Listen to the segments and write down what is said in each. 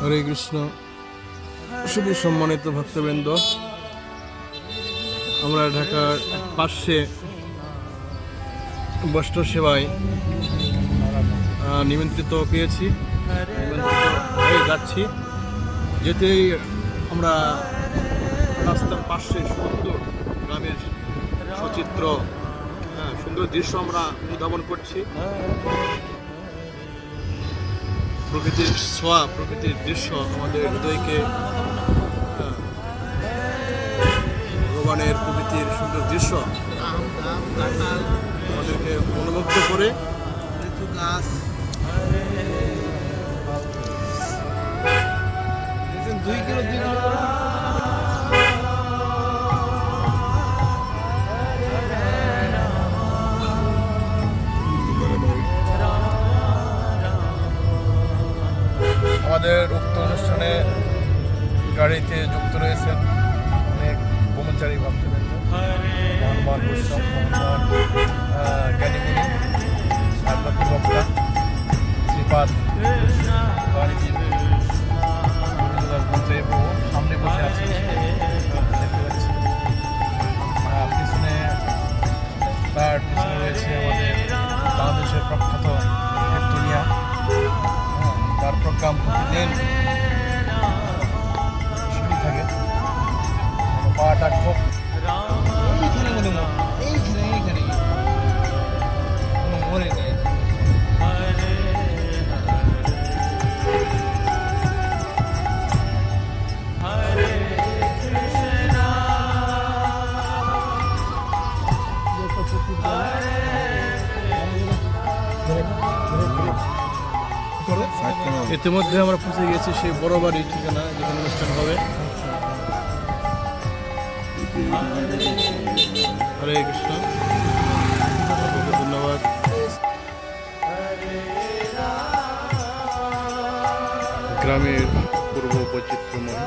হরে কৃষ্ণ। শুভ সম্মানিত ভক্তবৃন্দ আমরা ঢাকার পাশে বস্ত্র সেবায় নিমন্ত্রিত পেয়েছি। হয়ে যাচ্ছি। যেতেই আমরা রাস্তার পাশে সুন্দর গ্রামের সচিত্র হ্যাঁ, সুন্দর দৃশ্য আমরা উদ্ভাবন করছি। প্রকৃতির ছোঁয়া, প্রকৃতির দৃশ্য আমাদের হৃদয়কে ভগবানের প্রকৃতির সুন্দর দৃশ্য আমাদেরকে মনোমুগ্ধ করে। দুই কিলো দুই কিলো। আমাদের উক্ত অনুষ্ঠানে গাড়িতে যুক্ত রয়েছেন অনেক কর্মচারী ভক্তবৃন্দ। হনুমান বৈষ্ণব হনুমান জ্ঞানীগুলি আধ্যাত্মিক বক্তা শ্রীপাদ সামনে বসে আছে পিছনে তার পিছনে রয়েছে আমাদের বাংলাদেশের প্রখ্যাত কীর্তনিয়া তার প্রোগ্রাম Amen. ইতিমধ্যে আমরা পৌঁছে গেছি সেই বড় বাড়ির ঠিকানা, যেখানে অনুষ্ঠান হবে। হরে কৃষ্ণ। ধন্যবাদ। গ্রামের পূর্ব বৈচিত্র্যময়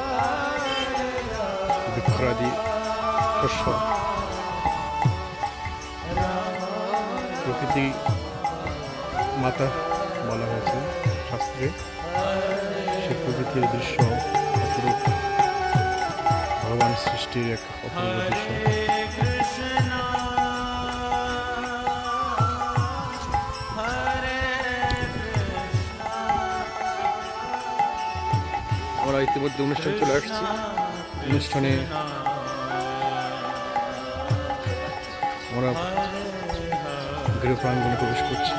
বৃক্ষরাদি শস্য প্রকৃতি মাতা বলা হয়েছে শাস্ত্রে। সে প্রকৃতির দৃশ্য অপরূপ ভগবান সৃষ্টির এক অপূর্ব দৃশ্য। আমরা ইতিমধ্যে অনুষ্ঠান চলে আসছি। অনুষ্ঠানে আমরা গৃহ প্রাঙ্গনে প্রবেশ করছি।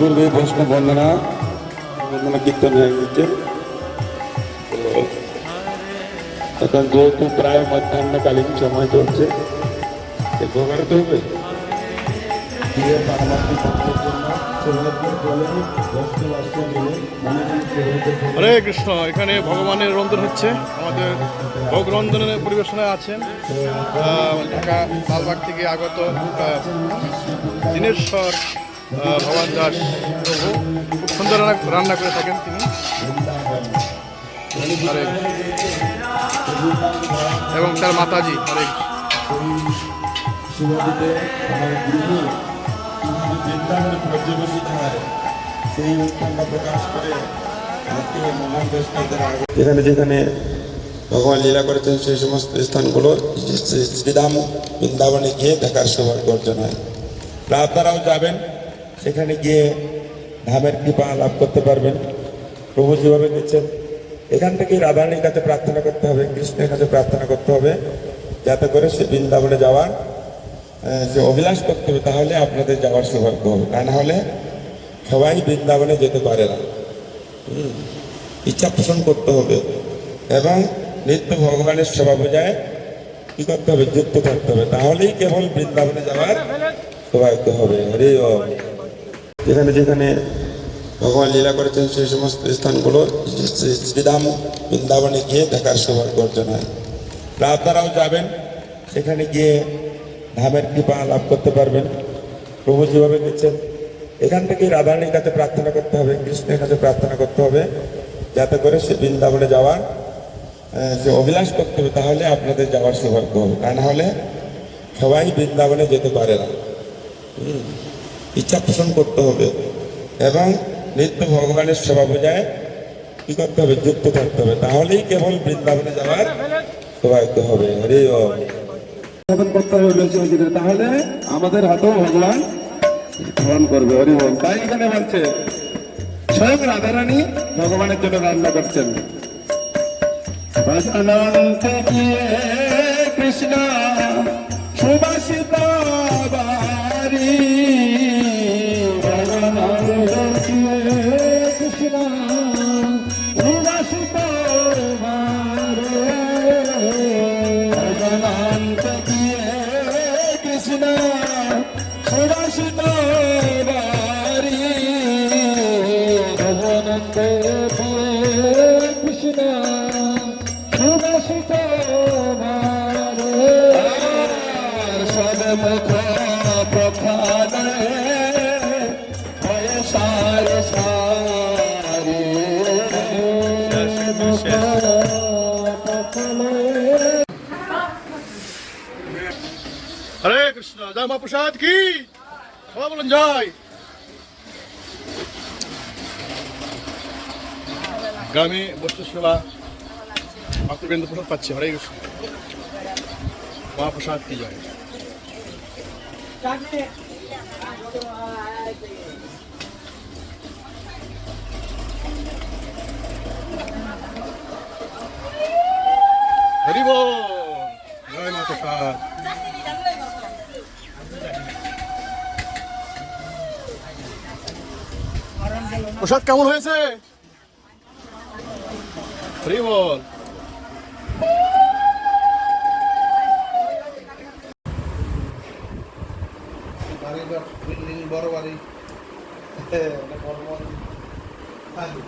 ইতিপূর্বে বৈষ্ণব বন্দনা। বন্দনা কীর্তন হয়ে গেছে। এখন যেহেতু প্রায় মধ্যাহ্নকালীন সময় চলছে পারমাত্মিক ভক্তের জন্য হরে কৃষ্ণ এখানে ভগবানের রন্ধন হচ্ছে। আমাদের ভোগ রন্ধনের পরিবেশনায় আছেন ঢাকা লালবাগ থেকে আগত দীনেশ্বর ভগবান দাস প্রভু, খুব সুন্দর রান্না করে থাকেন তিনি এবং তার মাতাজি, হরে কৃষ্ণ। শুভদিতে আমার গৃহ বৃন্দাবনে পর্যবেসিত সেই উৎকণ্ঠা প্রকাশ করে আজকে মহান যেখানে যেখানে ভগবান লীলা করেছেন, সেই সমস্ত স্থানগুলো শ্রীরাম বৃন্দাবনে গিয়ে দেখার সৌভাগ্য অর্জন হয় আপনারাও যাবেন সেখানে গিয়ে ধামের কৃপা লাভ করতে পারবেন। প্রভু যেভাবে দিচ্ছেন, এখান থেকে রাধারানীর কাছে প্রার্থনা করতে হবে, কৃষ্ণের কাছে প্রার্থনা করতে হবে, যাতে করে সে বৃন্দাবনে যাওয়ার যে অভিলাষ করতে হবে, তাহলে আপনাদের যাওয়ার সৌভাগ্য হবে। তা না হলে সবাই বৃন্দাবনে যেতে পারে না। ইচ্ছা পোষণ করতে হবে এবং নিত্য ভগবানের সেবা বোঝায় কি করতে হবে? যুক্ত থাকতে হবে। তাহলেই কেবল বৃন্দাবনে যাওয়ার সৌভাগ্য হবে। হরে। যেখানে যেখানে ভগবান লীলা করেছেন সেই সমস্ত স্থানগুলো শ্রীরাম বৃন্দাবনে গিয়ে দেখার সৌভাগ্য অর্জন হয়। আপনারাও যাবেন, সেখানে গিয়ে ধামের কৃপা লাভ করতে পারবেন। প্রভু যেভাবে দিচ্ছেন, এখান থেকে রাধারানীর কাছে প্রার্থনা করতে হবে, কৃষ্ণের কাছে প্রার্থনা করতে হবে, যাতে করে সে বৃন্দাবনে যাওয়ার যে অভিলাষ করতে হবে, তাহলে আপনাদের যাওয়ার সৌভাগ্য হবে। তা না হলে সবাই বৃন্দাবনে যেতে পারে না। ইচ্ছা পোষণ করতে হবে এবং নিত্য ভগবানের সেবা বোঝায় কি করতে হবে? যুক্ত থাকতে হবে। তাহলেই কেবল বৃন্দাবনে যাওয়ার সৌভাগ্য হবে। হরে। তাহলে আমাদের হাতেও ভগবান গ্রহণ করবে। হরি বল। তাই এখানে বলছে, স্বয়ং রাধারানী ভগবানের জন্য রান্না করছেন। ভজনন্তে গিয়ে হরে কৃষ্ণ, জয় প্রসাদ কি? সবাই বলুন জয়। গ্রামে বস্তু সেবা ভক্তবৃন্দ প্রসাদ পাচ্ছে, হরে কৃষ্ণ। মহাপ্রসাদ কি জয়? জয় প্রসাদ প্রসাদ কেমন হয়েছে? হরি বল বাড়িটা বিল্ডিং বড় বাড়ি বড় বাড়ি